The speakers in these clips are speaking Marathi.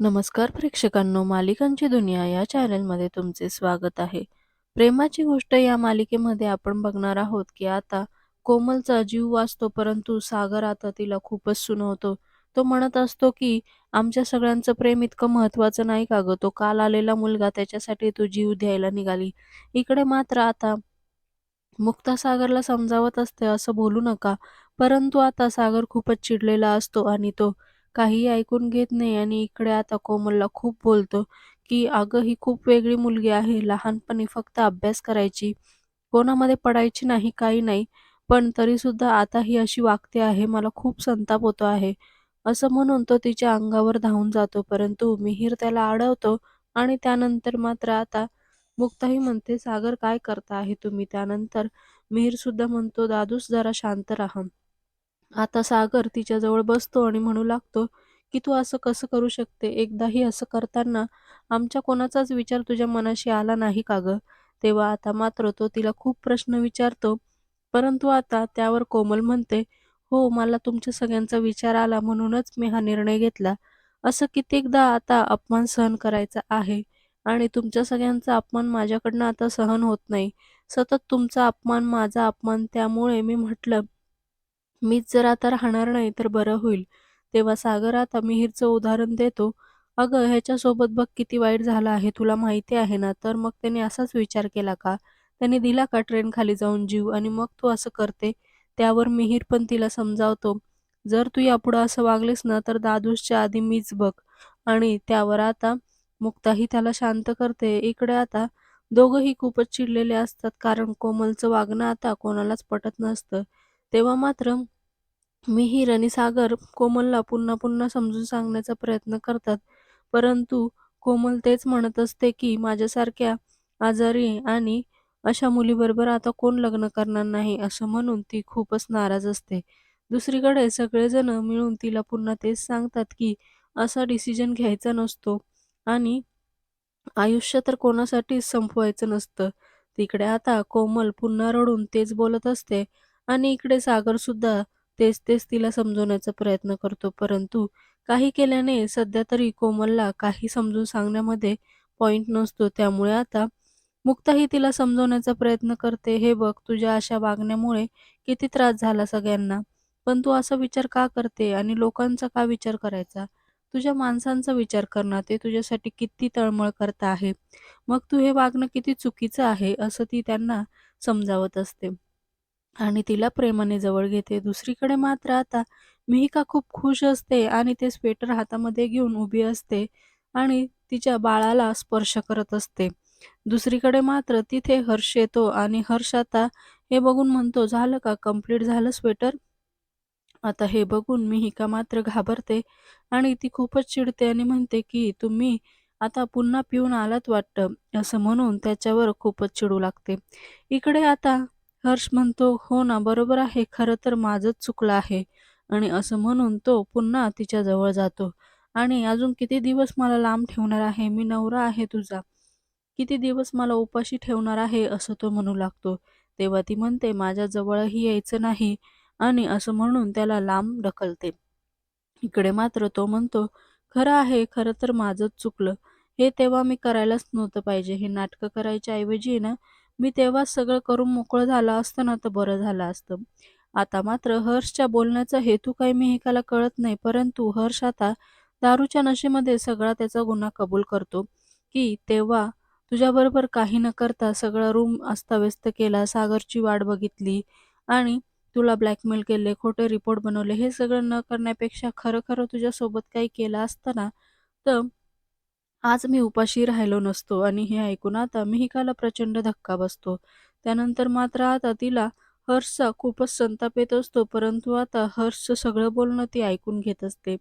नमस्कार प्रेक्षकांनो मालिकांची दुनिया या चॅनलमध्ये तुमचे स्वागत आहे. प्रेमाची गोष्ट या मालिकेमध्ये आपण बघणार आहोत की आता कोमलचा जीव वाचतो परंतु सागर आता तिला खूपच सुनवतो. तो म्हणत असतो की आमच्या सगळ्यांचं प्रेम इतकं महत्वाचं नाही का ग? तो काल आलेला मुलगा त्याच्यासाठी तू जीव द्यायला निघाली. इकडे मात्र आता मुक्ता सागरला समजावत असते असं बोलू नका. परंतु आता सागर खूपच चिडलेला असतो आणि तो काहीही ऐकून घेत नाही आणि इकडे आता कोमलला खूप बोलतो की अगं ही खूप वेगळी मुलगी आहे. लहानपणी फक्त अभ्यास करायची. कोणामध्ये पडायची नाही काही नाही. पण तरी सुद्धा आता ही अशी वागते आहे. मला खूप संताप होतो आहे. असं म्हणून तो तिच्या अंगावर धावून जातो. परंतु मिहीर त्याला अडवतो आणि त्यानंतर मात्र आता मुक्ताही म्हणते सागर काय करता आहे तुम्ही? त्यानंतर मिहीर सुद्धा म्हणतो दादूस जरा शांत राहा. आता सागर तिच्याजवळ बसतो आणि म्हणू लागतो की तू असं कसं करू शकते? एकदाही असं करताना आमच्या कोणाचाच विचार तुझ्या मनाशी आला नाही का गं? तेव्हा आता मात्र तो तिला खूप प्रश्न विचारतो. परंतु आता त्यावर कोमल म्हणते हो मला तुमच्या सगळ्यांचा विचार आला म्हणूनच मी हा निर्णय घेतला. असं कित्येकदा आता अपमान सहन करायचा आहे आणि तुमच्या सगळ्यांचा अपमान माझ्याकडनं आता सहन होत नाही. सतत तुमचा अपमान माझा अपमान त्यामुळे मी म्हटलं मीच जर आता राहणार नाही तर बरं होईल. तेव्हा सागर आता मिहीरचं उदाहरण देतो. अगं ह्याच्यासोबत बघ किती वाईट झालं आहे. तुला माहिती आहे ना? तर मग त्याने असाच विचार केला का? त्याने दिला का ट्रेन खाली जाऊन जीव? आणि मग तू असं करते? त्यावर मिहीर पण तिला समजावतो. जर तू यापुढं असं वागलीस ना तर दादूसच्या आधी मीच बघ. आणि त्यावर आता मुक्ताही त्याला शांत करते. इकडे आता दोघंही खूपच चिडलेले असतात. कारण कोमलचं वागणं आता कोणालाच पटत नसतं. तेव्हा मात्र मी ही रणीसागर कोमलला पुन्हा पुन्हा समजून सांगण्याचा प्रयत्न करतात. परंतु कोमल तेच म्हणत असते की माझ्यासारख्या आजारी आणि अशा मुलीबरोबर आता कोण लग्न करणार नाही असं म्हणून ती खूपच नाराज असते. दुसरीकडे सगळेजण मिळून तिला पुन्हा तेच सांगतात की असा डिसिजन घ्यायचा नसतो आणि आयुष्य तर कोणासाठीच संपवायचं नसतं. तिकडे आता कोमल पुन्हा रडून तेच बोलत असते आणि इकडे सागर सुद्धा तेच तेच तिला समजवण्याचा प्रयत्न करतो. परंतु काही केल्याने सध्या तरी कोमलला काही समजून सांगण्यामध्ये पॉईंट नसतो. त्यामुळे आता मुक्ताही तिला समजवण्याचा प्रयत्न करते. हे बघ तुझ्या अशा वागण्यामुळे किती त्रास झाला सगळ्यांना. पण तू असा विचार का करते आणि लोकांचा का विचार करायचा? तुझ्या माणसांचा विचार करणं ते तुझ्यासाठी किती तळमळ करत आहे. मग तू हे वागणं किती चुकीचं आहे असं ती त्यांना समजावत असते. आणि तिला प्रेमाने जवळ घेते. दुसरीकडे मात्र आता मिहिका खूप खुश असते आणि ते स्वेटर हातामध्ये घेऊन उभी असते आणि तिच्या बाळाला स्पर्श करत असते. दुसरीकडे मात्र तिथे हर्ष येतो आणि हर्ष आता हे बघून म्हणतो झालं का? कंप्लीट झालं स्वेटर? आता हे बघून मिहिका मात्र घाबरते आणि ती खूपच चिडते आणि म्हणते की तुम्ही आता पुन्हा पिऊन आलात वाटतं? असं म्हणून त्याच्यावर खूपच चिडू लागते. इकडे आता हर्ष म्हणतो हो ना बरोबर आहे खरं तर माझंच चुकलं आहे. आणि असं म्हणून तो पुन्हा तिच्या जवळ जातो. आणि अजून किती दिवस मला लांब ठेवणार आहे? मी नवरा आहे तुझा. किती दिवस मला उपाशी ठेवणार आहे? असं तो म्हणू लागतो. तेव्हा ती म्हणते माझ्या जवळही यायचं नाही. आणि असं म्हणून त्याला लांब ढकलते. इकडे मात्र तो म्हणतो खरं आहे खरं तर माझंच चुकलं. हे तेव्हा मी करायलाच नव्हतं पाहिजे. हे नाटकं करायच्या ऐवजी ना मी तेव्हाच सगळं करून मोकळं झालं असतं ना तर बरं झालं असतं. आता मात्र हर्षच्या बोलण्याचा हेतू काही मिहिकाला कळत नाही परंतु हर्ष आता दारूच्या नशेमध्ये सगळा त्याचा गुन्हा कबूल करतो की तेव्हा तुझ्याबरोबर काही न करता सगळा रूम अस्ताव्यस्त केला सागरची वाट बघितली आणि तुला ब्लॅकमेल केले खोटे रिपोर्ट बनवले हे सगळं न करण्यापेक्षा खरं खरं तुझ्यासोबत काही केलं असतं ना तर आज मी उपाशी राहिलो नसतो आणि हे ऐकून आता मिहिकाला प्रचंड धक्का बसतो. त्यानंतर मात्र आता तिला हर्षचा खूपच संताप येत असतो परंतु आता हर्षचं सगळं बोलणं ती ऐकून घेत असते.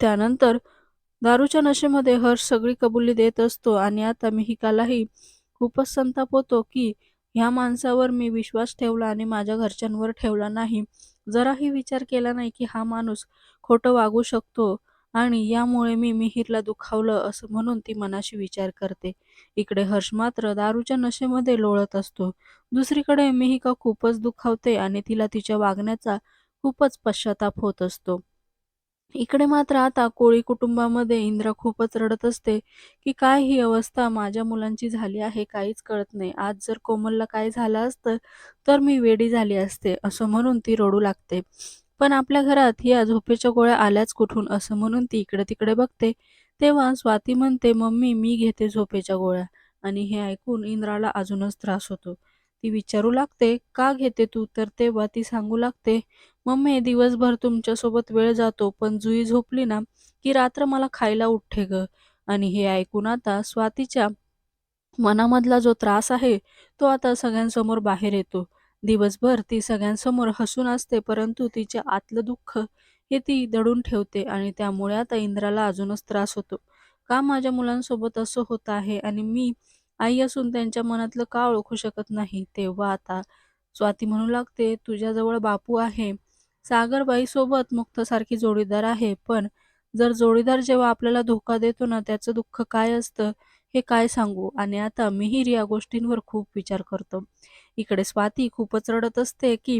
त्यानंतर दारूच्या नशेमध्ये हर्ष सगळी कबुली देत असतो आणि आता मिहिकालाही खूपच संताप होतो की ह्या माणसावर मी विश्वास ठेवला आणि माझ्या घरच्यांवर ठेवला नाही. जराही विचार केला नाही की हा माणूस खोटं वागू शकतो. आणि यामुळे मी मिहीरला दुखावलं असं म्हणून ती मनाशी विचार करते. इकडे हर्ष मात्र दारूच्या नशेमध्ये लोळत असतो. दुसरीकडे मिहिका खूपच दुखावते आणि तिला तिच्या वागण्याचा खूपच पश्चाताप होत असतो. इकडे मात्र आता कोळी कुटुंबामध्ये इंद्रा खूपच रडत असते की काय ही अवस्था माझ्या मुलांची झाली आहे काहीच कळत नाही. आज जर कोमलला काय झालं असतं तर मी वेडी झाली असते असं म्हणून ती रडू लागते. पण आपल्या घरात या झोपेच्या गोळ्या आल्याच कुठून असं म्हणून ती इकडे तिकडे बघते. तेव्हा स्वाती म्हणते मम्मी मी घेते झोपेच्या गोळ्या. आणि हे ऐकून इंद्राला अजूनच त्रास होतो. ती विचारू लागते का घेते तू? तर तेव्हा ती सांगू लागते मम्मी दिवसभर तुमच्यासोबत वेळ जातो पण जुई झोपली ना की रात्र मला खायला उठते ग. आणि हे ऐकून आता स्वातीच्या मनामधला जो त्रास आहे तो आता सगळ्यांसमोर बाहेर येतो. दिवसभर ती सगळ्यांसमोर हसून असते परंतु तिचे आतलं दुःख हे ती दडून ठेवते आणि त्यामुळे आता इंद्राला अजूनच त्रास होतो. का माझ्या मुलांसोबत असं होत आहे आणि मी आई असून त्यांच्या मनातलं का ओळखू शकत नाही? तेव्हा आता स्वाती म्हणू लागते तुझ्याजवळ बापू आहे. सागरबाई सोबत मुक्तासारखी जोडीदार आहे पण जर जोडीदार जेव्हा आपल्याला धोका देतो ना त्याचं दुःख काय असतं हे काय सांगू? आणि आता मीही या गोष्टींवर खूप विचार करतो. इकडे स्वाती खूपच रडत असते की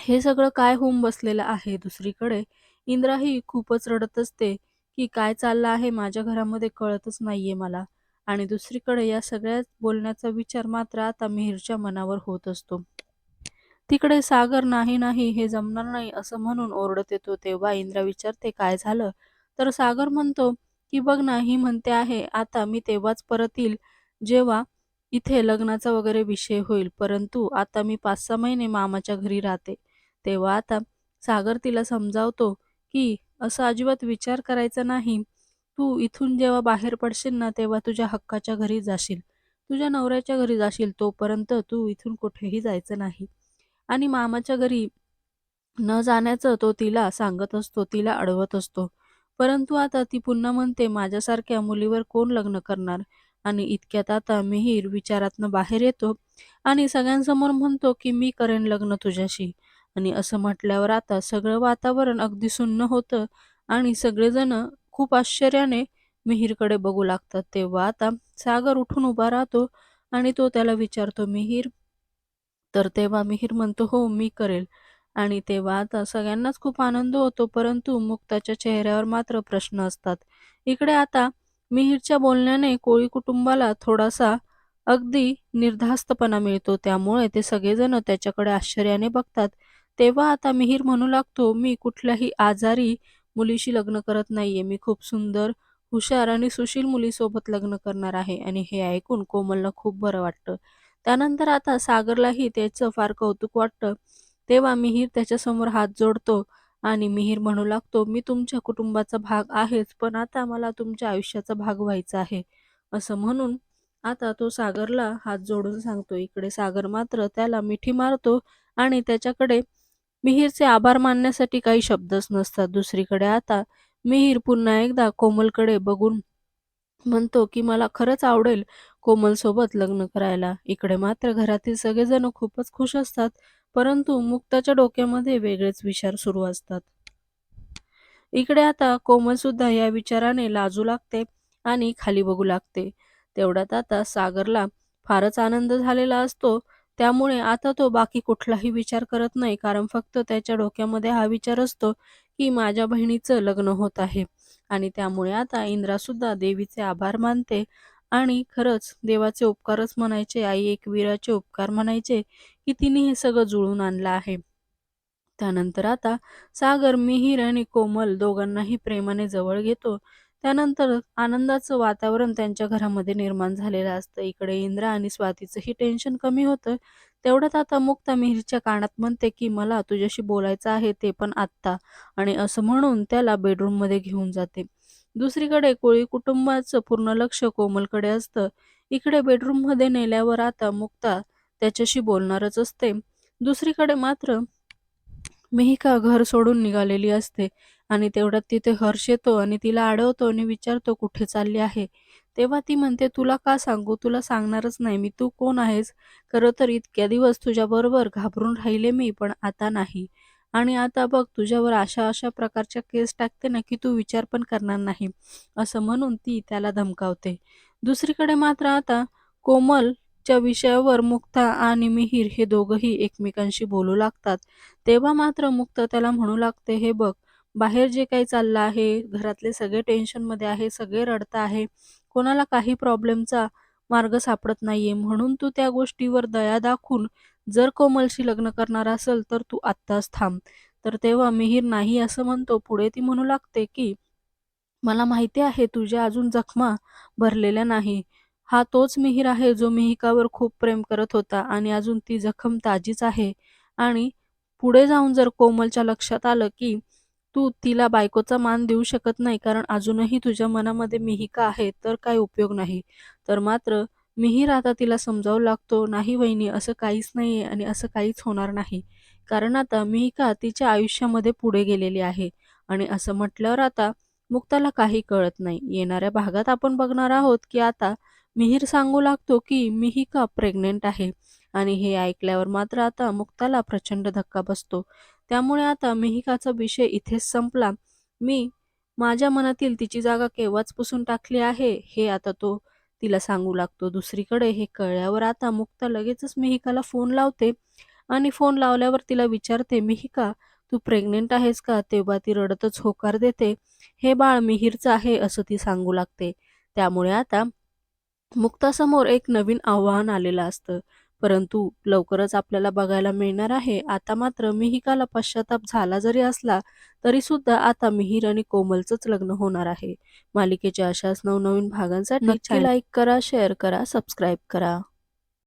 हे सगळं काय होऊन बसलेलं आहे दुसरीकडे? इंद्राही खूपच रडत असते की काय चाललं आहे माझ्या घरामध्ये कळतच नाहीये मला. आणि दुसरीकडे या सगळ्या बोलण्याचा विचार मात्र आता मिहीरच्या मनावर होत असतो. तिकडे सागर नाही नाही हे जमणार नाही असं म्हणून ओरडत येतो तेव्हा इंद्रा विचारते काय झालं? तर सागर म्हणतो की बघ ना ही म्हणते आहे आता मी तेव्हाच परत येईल जेव्हा इथे लग्नाचा वगैरे विषय होईल. परंतु आता मी पाच सहा महिने मामाच्या घरी राहते. तेव्हा आता सागर तिला समजावतो की असं अजिबात विचार करायचा नाही. तू इथून जेव्हा बाहेर पडशील ना तेव्हा तुझ्या हक्काच्या घरी जाशील. तुझ्या नवऱ्याच्या घरी जाशील तोपर्यंत तू इथून कुठेही जायचं नाही. आणि मामाच्या घरी न जाण्याचं तो तिला सांगत असतो तिला अडवत असतो. परंतु आता ती पुन्हा म्हणते माझ्यासारख्या मुलीवर कोण लग्न करणार? आणि इतक्यात आता मिहीर विचारातनं बाहेर येतो आणि सगळ्यांसमोर म्हणतो की मी करेन लग्न तुझ्याशी. आणि असं म्हटल्यावर आता सगळं वातावरण अगदी सुन्न होतं आणि सगळेजण खूप आश्चर्याने मिहीरकडे बघू लागतात. तेव्हा आता सागर उठून उभा राहतो आणि तो त्याला विचारतो मिहीर. तर तेव्हा मिहीर म्हणतो हो मी करेल. आणि तेव्हा आता सगळ्यांनाच खूप आनंद होतो परंतु मुक्ताच्या चेहऱ्यावर मात्र प्रश्न असतात. इकडे आता मिहीरच्या बोलण्याने कोळी कुटुंबाला थोडासा अगदी निर्धास्तपणा मिळतो. त्यामुळे ते सगळेजण त्याच्याकडे आश्चर्याने बघतात. तेव्हा आता मिहीर म्हणू लागतो मी कुठल्याही आजारी मुलीशी लग्न करत नाहीये. मी खूप सुंदर हुशार आणि सुशील मुलीसोबत लग्न करणार आहे. आणि हे ऐकून कोमलला खूप बरं वाटतं. त्यानंतर आता सागरलाही त्याचं फार कौतुक वाटतं. तेव्हा मिहीर त्याच्यासमोर हात जोडतो. आणि मिहीर म्हणू लागतो मी तुमच्या कुटुंबाचा भाग आहेच पण आता मला तुमच्या आयुष्याचा भाग व्हायचा आहे. असं म्हणून आता तो सागरला हात जोडून सांगतो. इकडे सागर मात्र त्याला मिठी मारतो आणि त्याच्याकडे मिहीरचे आभार मानण्यासाठी काही शब्दच नसतात. दुसरीकडे आता मिहीर पुन्हा एकदा कोमलकडे बघून म्हणतो की मला खरंच आवडेल कोमलसोबत लग्न करायला. इकडे मात्र घरातील सगळेजण खूपच खुश असतात परंतु मुक्ताच्या डोक्यामध्ये वेगळेच विचार सुरू असतात. इकडे आता कोमल सुद्धा या विचाराने लाजू लागते आणि खाली बघू लागते. तेवढ्यात आता सागरला फारच आनंद झालेला असतो. त्यामुळे आता तो बाकी कुठलाही विचार करत नाही कारण फक्त त्याच्या डोक्यामध्ये हा विचार असतो की माझ्या बहिणीचं लग्न होत आहे. आणि त्यामुळे आता इंद्रा सुद्धा देवीचे आभार मानते आणि खरंच देवाचे उपकारच म्हणायचे आई एक वीराचे उपकार म्हणायचे की तिने हे सगळं जुळून आणलं आहे. त्यानंतर आता सागर मिहीर आणि कोमल दोघांनाही प्रेमाने जवळ घेतो. त्यानंतर आनंदाचं वातावरण त्यांच्या घरामध्ये निर्माण झालेलं असतं. इकडे इंद्रा आणि स्वातीचंही टेन्शन कमी होतं. तेवढ्यात आता मुक्ता मिहीरच्या कानात म्हणते की मला तुझ्याशी बोलायचं आहे ते पण आत्ता आणि असं म्हणून त्याला बेडरूममध्ये घेऊन जाते. दुसरीकडे कोळी कुटुंबाचं पूर्ण लक्ष कोमलकडे असतं. इकडे बेडरूममध्ये नेल्यावर आता मुक्ता त्याच्याशी बोलणारच असते. दुसरीकडे मात्र मिहिका घर सोडून निघालेली असते आणि तेवढ्यात तिथे हर्ष येतो आणि तिला अडवतो आणि विचारतो कुठे चालली आहे. तेव्हा ती म्हणते तुला का सांगू? तुला सांगणारच नाही. मी तू कोण आहेस? खरं तर इतक्या दिवस तुझ्याबरोबर घाबरून राहिले मी पण आता नाही. आणि आता बघ तुझ्यावर अशा अशा प्रकारच्या केस टाकते ना की तू विचार पण करणार नाही. असं म्हणून ती त्याला धमकावते. दुसरीकडे मात्र आता कोमलच्या विषयावर मुक्ता आणि मिहीर हे दोघंही एकमेकांशी बोलू लागतात. तेव्हा मात्र मुक्त त्याला म्हणू लागते हे बघ बाहेर जे काही चाललं आहे घरातले सगळे टेन्शनमध्ये आहे सगळे रडत आहे कोणाला काही प्रॉब्लेमचा मार्ग सापडत नाहीये म्हणून तू त्या गोष्टीवर दया दाखवून जर कोमलशी लग्न करणार असेल तर तू आत्ताच थांब. तर तेव्हा मिहीर नाही असं म्हणतो. पुढे ती म्हणू लागते की मला माहिती आहे तुझ्या अजून जखमा भरलेल्या नाही. हा तोच मिहीर आहे जो मिहिकावर खूप प्रेम करत होता आणि अजून ती जखम ताजीच आहे. आणि पुढे जाऊन जर कोमलच्या लक्षात आलं की तू तिला बायकोचा मान देऊ शकत नाही कारण अजूनही तुझ्या मनामध्ये मिहिका आहे तर काय उपयोग नाही. तर मात्र मिहीर आता तिला समजावू लागतो. नाही वहिनी असं काहीच नाहीये आणि असं काहीच होणार नाही. कारण आता मिहिका तिच्या आयुष्यामध्ये पुढे गेलेली आहे. आणि असं म्हटल्यावर आता मुक्ताला काही कळत नाही. येणाऱ्या भागात आपण बघणार आहोत की आता मिहीर सांगू लागतो की मिहिका प्रेग्नेंट आहे. आणि हे ऐकल्यावर मात्र आता मुक्ताला प्रचंड धक्का बसतो. त्यामुळे आता मिहिकाचा विषय इथेच संपला. मी माझ्या मनातील तिची जागा केव्हाच पुसून टाकली आहे हे आता तो तिला सांगू लागतो. दुसरीकडे हे कळल्यावर आता मुक्ता लगेचच मिहिकाला फोन लावते आणि फोन लावल्यावर तिला विचारते मिहिका तू प्रेग्नेंट आहेस का? तेव्हा ती रडतच होकार देते. हे बाळ मिहीरचं आहे असं ती सांगू लागते. त्यामुळे आता मुक्तासमोर एक नवीन आव्हान आलेलं असतं. परंतु लवकरच आपल्याला बघायला मिळणार आहे. आता मात्र मिहिकाला पश्चाताप झाला जरी असला तरी सुद्धा आता मिहीर आणि कोमलचंच लग्न होणार आहे. मालिकेच्या अशाच नवनवीन भागांसाठी नक्की लाईक करा शेअर करा सबस्क्राईब करा.